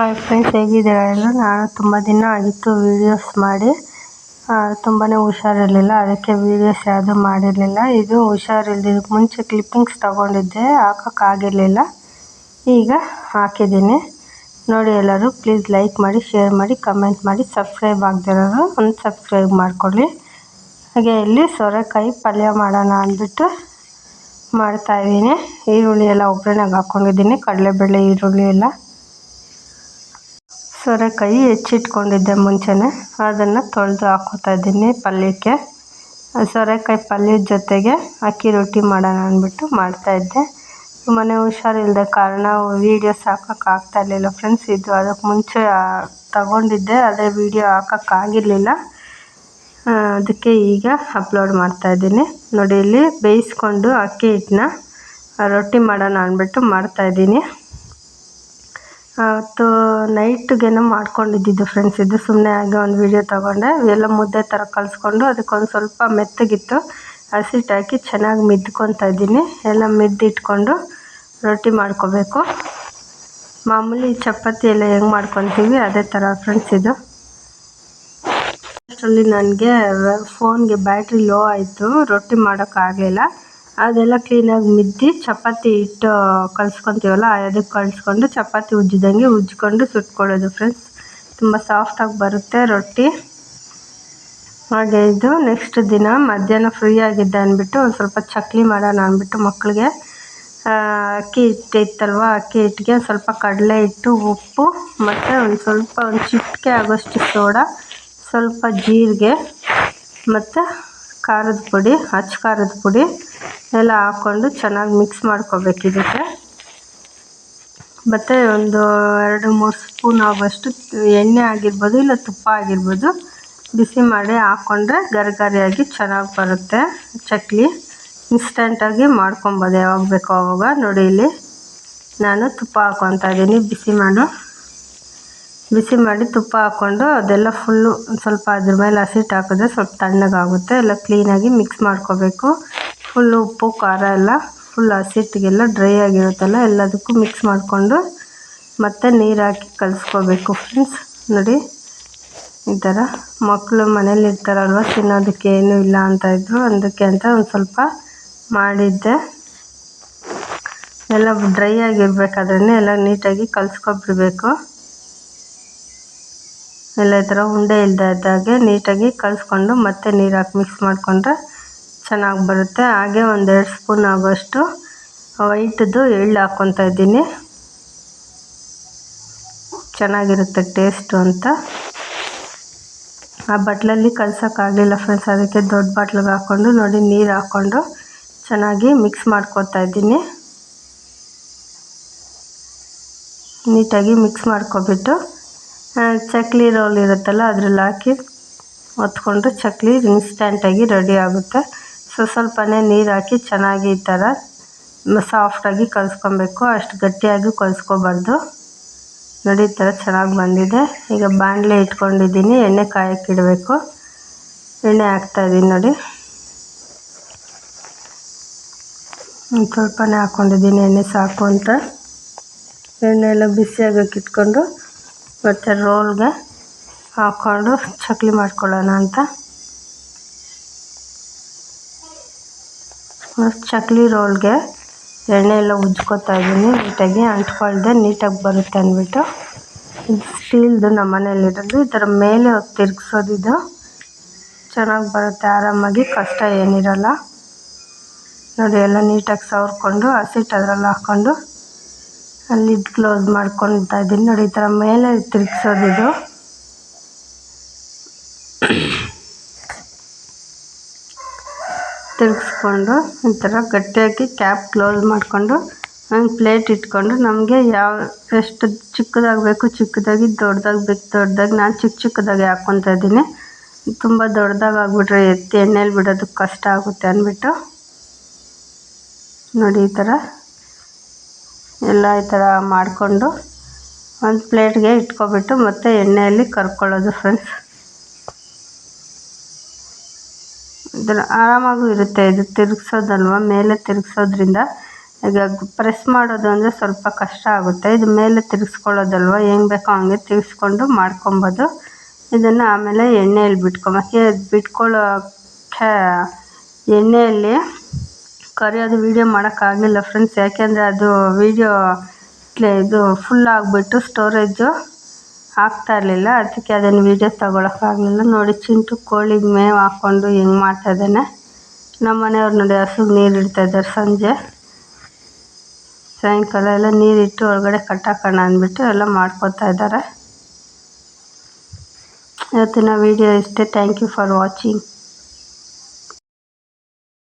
Hi friends ಹೇಗಿದ್ದೀರಾ ಎಲ್ಲರೂ? ನಾನು ತುಂಬ ದಿನ ಆಗಿತ್ತು ವೀಡಿಯೋಸ್ ಮಾಡಿ. ತುಂಬಾ ಹುಷಾರಿರಲಿಲ್ಲ, ಅದಕ್ಕೆ ವೀಡಿಯೋಸ್ ಯಾವುದೂ ಮಾಡಿರಲಿಲ್ಲ. ಇದು ಹುಷಾರಿಲ್ದಿದ್ದಕ್ಕೆ ಮುಂಚೆ ಕ್ಲಿಪ್ಪಿಂಗ್ಸ್ ತಗೊಂಡಿದ್ದೆ ಹಾಕೋಕ್ಕಾಗಿರಲಿಲ್ಲ ಈಗ ಹಾಕಿದ್ದೀನಿ. ನೋಡಿ ಎಲ್ಲರೂ ಪ್ಲೀಸ್ ಲೈಕ್ ಮಾಡಿ ಶೇರ್ ಮಾಡಿ ಕಮೆಂಟ್ ಮಾಡಿ ಸಬ್ಸ್ಕ್ರೈಬ್ ಆಗದಿರೋರು ಒಂದು ಸಬ್ಸ್ಕ್ರೈಬ್ ಮಾಡ್ಕೊಳ್ಳಿ. ಹಾಗೆ ಇಲ್ಲಿ ಸೋರೆಕಾಯಿ ಪಲ್ಯ ಮಾಡೋಣ ಅಂದ್ಬಿಟ್ಟು ಮಾಡ್ತಾಯಿದ್ದೀನಿ ಈರುಳ್ಳಿ ಎಲ್ಲ ಒಗ್ಗರಣೆಗೆ ಹಾಕ್ಕೊಂಡಿದ್ದೀನಿ ಕಡಲೆಬೇಳೆ ಈರುಳ್ಳಿ ಎಲ್ಲ. ಸೋರೆಕಾಯಿ ಹೆಚ್ಚಿಟ್ಕೊಂಡಿದ್ದೆ ಮುಂಚೆನೇ. ಅದನ್ನು ತೊಳೆದು ಹಾಕೋತಾ ಇದ್ದೀನಿ ಪಲ್ಯಕ್ಕೆ. ಸೋರೆಕಾಯಿ ಪಲ್ಯದ ಜೊತೆಗೆ ಅಕ್ಕಿ ರೊಟ್ಟಿ ಮಾಡೋಣ ಅಂದ್ಬಿಟ್ಟು ಮಾಡ್ತಾಯಿದ್ದೆ ಮನೆ ಹುಷಾರಿಲ್ಲದ ಕಾರಣ ವೀಡಿಯೋಸ್ ಹಾಕೋಕ್ಕಾಗ್ತಾ ಇರಲಿಲ್ಲ ಫ್ರೆಂಡ್ಸ್ ಇದು ಅದಕ್ಕೆ ಮುಂಚೆ ತಗೊಂಡಿದ್ದೆ, ಆದರೆ ವೀಡಿಯೋ ಹಾಕೋಕ್ಕಾಗಿರಲಿಲ್ಲ ಅದಕ್ಕೆ ಈಗ ಅಪ್ಲೋಡ್ ಮಾಡ್ತಾಯಿದ್ದೀನಿ ನೋಡಿ, ಇಲ್ಲಿ ಬೇಯಿಸ್ಕೊಂಡು ಅಕ್ಕಿ ಹಿಟ್ಟನ್ನ ರೊಟ್ಟಿ ಮಾಡೋಣ ಅಂದ್ಬಿಟ್ಟು ಮಾಡ್ತಾಯಿದ್ದೀನಿ ಅವತ್ತು ನೈಟ್ಗೇನೋ ಮಾಡ್ಕೊಂಡಿದ್ದಿದ್ದು ಫ್ರೆಂಡ್ಸ್ ಇದು ಸುಮ್ಮನೆ ಹಾಗೆ ಒಂದು ವಿಡಿಯೋ ತೊಗೊಂಡೆ. ಎಲ್ಲ ಮುದ್ದೆ ಥರ ಕಲಿಸ್ಕೊಂಡು ಅದಕ್ಕೊಂದು ಸ್ವಲ್ಪ ಮೆತ್ತಗಿತ್ತು. ಹಸಿಟ್ಟು ಹಾಕಿ ಚೆನ್ನಾಗಿ ಮಿದ್ಕೊತಾ ಇದ್ದೀನಿ. ಎಲ್ಲ ಮಿದ್ದಿಟ್ಕೊಂಡು ರೊಟ್ಟಿ ಮಾಡ್ಕೋಬೇಕು. ಮಾಮೂಲಿ ಚಪಾತಿ ಎಲ್ಲ ಹೆಂಗೆ ಮಾಡ್ಕೊತೀವಿ, ಅದೇ ಥರ ಫ್ರೆಂಡ್ಸ್ ಇದು ಅಷ್ಟರಲ್ಲಿ ನನಗೆ, ಫೋನ್ಗೆ ಬ್ಯಾಟ್ರಿ ಲೋ ಆಯಿತು. ರೊಟ್ಟಿ ಮಾಡೋಕ್ಕಾಗಲಿಲ್ಲ ಅದೆಲ್ಲ ಕ್ಲೀನಾಗಿ ಮಿದ್ದಿ ಚಪಾತಿ ಹಿಟ್ಟು ಕಲಿಸ್ಕೊತೀವಲ್ಲ ಅದಕ್ಕೆ ಕಲಿಸ್ಕೊಂಡು ಚಪಾತಿ ಉಜ್ಜಿದಂಗೆ ಉಜ್ಜಿಕೊಂಡು ಸುಟ್ಕೊಳ್ಳೋದು ಫ್ರೆಂಡ್ಸ್ ತುಂಬ ಸಾಫ್ಟಾಗಿ ಬರುತ್ತೆ ರೊಟ್ಟಿ. ಹಾಗೆ ಇದು ನೆಕ್ಸ್ಟ್ ದಿನ ಮಧ್ಯಾಹ್ನ ಫ್ರೀ ಆಗಿದ್ದೆ ಅಂದ್ಬಿಟ್ಟು ಒಂದು ಸ್ವಲ್ಪ ಚಕ್ಲಿ ಮಾಡೋಣ ಅಂದ್ಬಿಟ್ಟು ಮಕ್ಕಳಿಗೆ ಅಕ್ಕಿ ಹಿಟ್ಟು ಇತ್ತಲ್ವ, ಅಕ್ಕಿ ಹಿಟ್ಟಿಗೆ ಸ್ವಲ್ಪ ಕಡಲೆ ಹಿಟ್ಟು, ಉಪ್ಪು, ಮತ್ತು ಒಂದು ಸ್ವಲ್ಪ ಒಂದು ಚಿಟಿಕೆ ಆಗೋಷ್ಟು ಸೋಡಾ, ಸ್ವಲ್ಪ ಜೀರಿಗೆ, ಮತ್ತು ಖಾರದ ಪುಡಿ ಅಚ್ಚ ಖಾರದ ಪುಡಿ ಎಲ್ಲ ಹಾಕ್ಕೊಂಡು ಚೆನ್ನಾಗಿ ಮಿಕ್ಸ್ ಮಾಡ್ಕೋಬೇಕು ಇದಕ್ಕೆ. ಮತ್ತು ಒಂದು ಎರಡು, ಮೂರು ಸ್ಪೂನ್ ಆಗುವಷ್ಟು ಎಣ್ಣೆ ಆಗಿರ್ಬೋದು ಇಲ್ಲ ತುಪ್ಪ ಆಗಿರ್ಬೋದು ಬಿಸಿ ಮಾಡಿ ಹಾಕ್ಕೊಂಡ್ರೆ ಗರಿಗರಿಯಾಗಿ ಚೆನ್ನಾಗಿ ಬರುತ್ತೆ ಚಕ್ಲಿ. ಇನ್ಸ್ಟೆಂಟಾಗಿ ಮಾಡ್ಕೊಬೋದು ಯಾವಾಗ ಬೇಕೋ ಅವಾಗ. ನೋಡಿ ಇಲ್ಲಿ ನಾನು ತುಪ್ಪ ಹಾಕ್ಕೊತಾ ಇದ್ದೀನಿ ಬಿಸಿ ಮಾಡು. ಬಿಸಿ ಮಾಡಿ ತುಪ್ಪ ಹಾಕ್ಕೊಂಡು ಅದೆಲ್ಲ ಫುಲ್ಲು ಸ್ವಲ್ಪ ಅದ್ರ ಮೇಲೆ ಹಸಿಟ್ಟು ಹಾಕಿದ್ರೆ ಸ್ವಲ್ಪ ತಣ್ಣಗಾಗುತ್ತೆ. ಎಲ್ಲ ಕ್ಲೀನಾಗಿ ಮಿಕ್ಸ್ ಮಾಡ್ಕೋಬೇಕು. ಫುಲ್ಲು ಉಪ್ಪು, ಖಾರ ಎಲ್ಲ ಫುಲ್ ಹಸಿಟ್ಟಿಗೆಲ್ಲ ಡ್ರೈ ಆಗಿರುತ್ತಲ್ಲ ಎಲ್ಲದಕ್ಕೂ ಮಿಕ್ಸ್ ಮಾಡಿಕೊಂಡು ಮತ್ತೆ ನೀರು ಹಾಕಿ ಕಲಿಸ್ಕೋಬೇಕು ಫ್ರೆಂಡ್ಸ್ ನೋಡಿ, ಈ ಥರ ಮಕ್ಕಳು ಮನೇಲಿ ಇರ್ತಾರಲ್ವ, ತಿನ್ನೋದಕ್ಕೆ ಏನೂ ಇಲ್ಲ ಅಂತ ಇದ್ದರು ಅದಕ್ಕೆ ಅಂತ ಒಂದು ಸ್ವಲ್ಪ ಮಾಡಿದ್ದೆ. ಎಲ್ಲ ಡ್ರೈ ಆಗಿರ್ಬೇಕಾದ್ರೆ ಎಲ್ಲ ನೀಟಾಗಿ ಕಲಿಸ್ಕೊಬಿಡ್ಬೇಕು. ಎಲ್ಲ ಈ ಥರ ಉಂಡೆ ಇಲ್ಲದೆ ಇದ್ದಾಗೆ ನೀಟಾಗಿ ಕಲಿಸ್ಕೊಂಡು ಮತ್ತೆ ನೀರು ಹಾಕಿ ಮಿಕ್ಸ್ ಮಾಡಿಕೊಂಡ್ರೆ ಚೆನ್ನಾಗಿ ಬರುತ್ತೆ. ಹಾಗೆ ಒಂದೆರಡು ಸ್ಪೂನ್ ಆಗೋಷ್ಟು ವೈಟ್ದು ಎಳ್ಳು ಹಾಕ್ಕೊತಾ ಇದ್ದೀನಿ. ಚೆನ್ನಾಗಿರುತ್ತೆ ಟೇಸ್ಟು ಅಂತ. ಆ ಬಟ್ಲಲ್ಲಿ ಕಲ್ಸೋಕ್ಕಾಗಲಿಲ್ಲ ಫ್ರೆಂಡ್ಸ್ ಅದಕ್ಕೆ ದೊಡ್ಡ ಬಾಟ್ಲಿಗೆ ಹಾಕ್ಕೊಂಡು ನೋಡಿ ನೀರು ಹಾಕ್ಕೊಂಡು ಚೆನ್ನಾಗಿ ಮಿಕ್ಸ್ ಮಾಡ್ಕೊತಾ ಇದ್ದೀನಿ. ನೀಟಾಗಿ ಮಿಕ್ಸ್ ಮಾಡ್ಕೊಬಿಟ್ಟು ಚಕ್ಲಿ ರೋಲ್ ಇರುತ್ತಲ್ಲ, ಅದ್ರಲ್ಲಿ ಹಾಕಿ ಒತ್ಕೊಂಡ್ರೆ ಚಕ್ಲಿ ಇನ್ಸ್ಟೆಂಟಾಗಿ ರೆಡಿ ಆಗುತ್ತೆ. ಸೊ ಸ್ವಲ್ಪನೇ ನೀರು ಹಾಕಿ ಚೆನ್ನಾಗಿ ಈ ಥರ ಸಾಫ್ಟಾಗಿ ಕಲಿಸ್ಕೊಬೇಕು. ಅಷ್ಟು ಗಟ್ಟಿಯಾಗಿ ಕಲಿಸ್ಕೋಬಾರ್ದು. ನೋಡಿ, ಈ ಥರ ಚೆನ್ನಾಗಿ ಬಂದಿದೆ. ಈಗ ಬಾಣಲೆ ಇಟ್ಕೊಂಡಿದ್ದೀನಿ, ಎಣ್ಣೆ ಕಾಯಕ್ಕಿಡಬೇಕು ಎಣ್ಣೆ ಹಾಕ್ತಾಯಿದ್ದೀನಿ ನೋಡಿ. ಸ್ವಲ್ಪನೇ ಹಾಕ್ಕೊಂಡಿದ್ದೀನಿ, ಎಣ್ಣೆ ಸಾಕು ಅಂತ. ಎಣ್ಣೆ ಎಲ್ಲ ಬಿಸಿ ಆಗೋಕೆ ಇಟ್ಕೊಂಡು ಮತ್ತು ರೋಲ್ಗೆ ಹಾಕ್ಕೊಂಡು ಚಕ್ಲಿ ಮಾಡ್ಕೊಳ್ಳೋಣ ಅಂತ. ಚಕ್ಲಿ ರೋಲ್ಗೆ ಎಣ್ಣೆ ಎಲ್ಲ ಉಜ್ಕೋತಾ ಇದ್ದೀನಿ, ನೀಟಾಗಿ ಅಂಟ್ಕೊಳ್ದೆ, ನೀಟಾಗಿ ಬರುತ್ತೆ ಅಂದ್ಬಿಟ್ಟು. ಇದು ಸ್ಟೀಲ್ದು ನಮ್ಮ ಮನೇಲಿರೋದು ಈ ಥರ ಮೇಲೆ ತಿರ್ಗಿಸೋದಿದು ಚೆನ್ನಾಗಿ ಬರುತ್ತೆ, ಆರಾಮಾಗಿ, ಕಷ್ಟ ಏನಿರಲ್ಲ. ನೋಡಿ, ಎಲ್ಲ ನೀಟಾಗಿ ಸವರ್ಕೊಂಡು ಹಸಿಟ್ಟು ಅದರಲ್ಲಿ ಹಾಕ್ಕೊಂಡು ಅಲ್ಲಿ ಕ್ಲೋಸ್ ಮಾಡ್ಕೊತಾ ಇದ್ದೀನಿ ನೋಡಿ ಈ ಥರ ಮೇಲೆ ಇದು. ತಿರುಗಿಸ್ಕೊಂಡು ಈ ಥರ ಗಟ್ಟಿಯಾಗಿ ಕ್ಯಾಪ್ ಕ್ಲೋಸ್ ಮಾಡಿಕೊಂಡು ಒಂದು ಪ್ಲೇಟ್ ಇಟ್ಕೊಂಡು ನಮಗೆ ಯಾವ, ಎಷ್ಟು ಚಿಕ್ಕದಾಗಿ ಬೇಕು ಚಿಕ್ಕದಾಗಿ ದೊಡ್ಡದಾಗಿ ಬೇಕು ದೊಡ್ಡದಾಗಿ ನಾನು ಚಿಕ್ಕ ಚಿಕ್ಕದಾಗಿ ಹಾಕ್ಕೊತಾ ಇದ್ದೀನಿ. ತುಂಬ ದೊಡ್ಡದಾಗಿ ಆಗ್ಬಿಟ್ರೆ ಎತ್ತಿ ಎಣ್ಣೆಲಿ ಬಿಡೋದಕ್ಕೆ ಕಷ್ಟ ಆಗುತ್ತೆ ಅಂದ್ಬಿಟ್ಟು ನೋಡಿ ಈ ಥರ ಎಲ್ಲ ಈ ಥರ ಮಾಡಿಕೊಂಡು ಒಂದು ಪ್ಲೇಟ್ಗೆ ಇಟ್ಕೊಬಿಟ್ಟು ಮತ್ತೆ ಎಣ್ಣೆಯಲ್ಲಿ ಕರ್ಕೊಳ್ಳೋದು ಫ್ರೆಂಡ್ಸ್ ಇದನ್ನು ಆರಾಮಾಗೂ ಇರುತ್ತೆ, ಇದು ತಿರುಗ್ಸೋದಲ್ವ? ಮೇಲೆ ತಿರುಗಿಸೋದ್ರಿಂದ ಈಗ ಪ್ರೆಸ್ ಮಾಡೋದು ಅಂದರೆ ಸ್ವಲ್ಪ ಕಷ್ಟ ಆಗುತ್ತೆ. ಇದು ಮೇಲೆ ತಿರುಗಿಸ್ಕೊಳ್ಳೋದಲ್ವ? ಹೆಂಗೆ ಬೇಕೋ ಹಂಗೆ ತಿರುಗಿಸ್ಕೊಂಡು ಮಾಡ್ಕೊಬೋದು. ಇದನ್ನು ಆಮೇಲೆ ಎಣ್ಣೆಯಲ್ಲಿ ಬಿಟ್ಕೊಬೇಕು. ಬಿಟ್ಕೊಳ್ಳೋಕ್ಕೆ ಎಣ್ಣೆಯಲ್ಲಿ ಕರಿಯೋದು ವೀಡಿಯೋ ಮಾಡೋಕ್ಕಾಗಲಿಲ್ಲ ಫ್ರೆಂಡ್ಸ್ ಯಾಕೆಂದರೆ ಅದು ವೀಡಿಯೋ ಇದು ಫುಲ್ ಆಗಿಬಿಟ್ಟು ಸ್ಟೋರೇಜು ಆಗ್ತಾ ಇರಲಿಲ್ಲ. ಅದಕ್ಕೆ ಅದನ್ನು ವೀಡಿಯೋ ತಗೊಳಕ್ಕಾಗಲಿಲ್ಲ. ನೋಡಿ, ಚಿಂಟು ಕೋಳಿಗೆ ಮೇವು ಹಾಕ್ಕೊಂಡು ಹೆಂಗೆ ಮಾಡ್ತಾ ಇದ್ದಾನೆ. ನಮ್ಮ ಮನೆಯವ್ರು ನೋಡಿ, ಹಸುಗೆ ನೀರು ಇಡ್ತಾ ಇದ್ದಾರೆ ಸಂಜೆ. ಸಾಯಂಕಾಲ ಎಲ್ಲ ನೀರಿಟ್ಟು ಒಳಗಡೆ ಕಟ್ಟಾಕೋಣ ಅಂದ್ಬಿಟ್ಟು ಎಲ್ಲ ಮಾಡ್ಕೊತಾ ಇದ್ದಾರೆ. ಇವತ್ತಿನ ವೀಡಿಯೋ ಇಷ್ಟೇ. Thank you for watching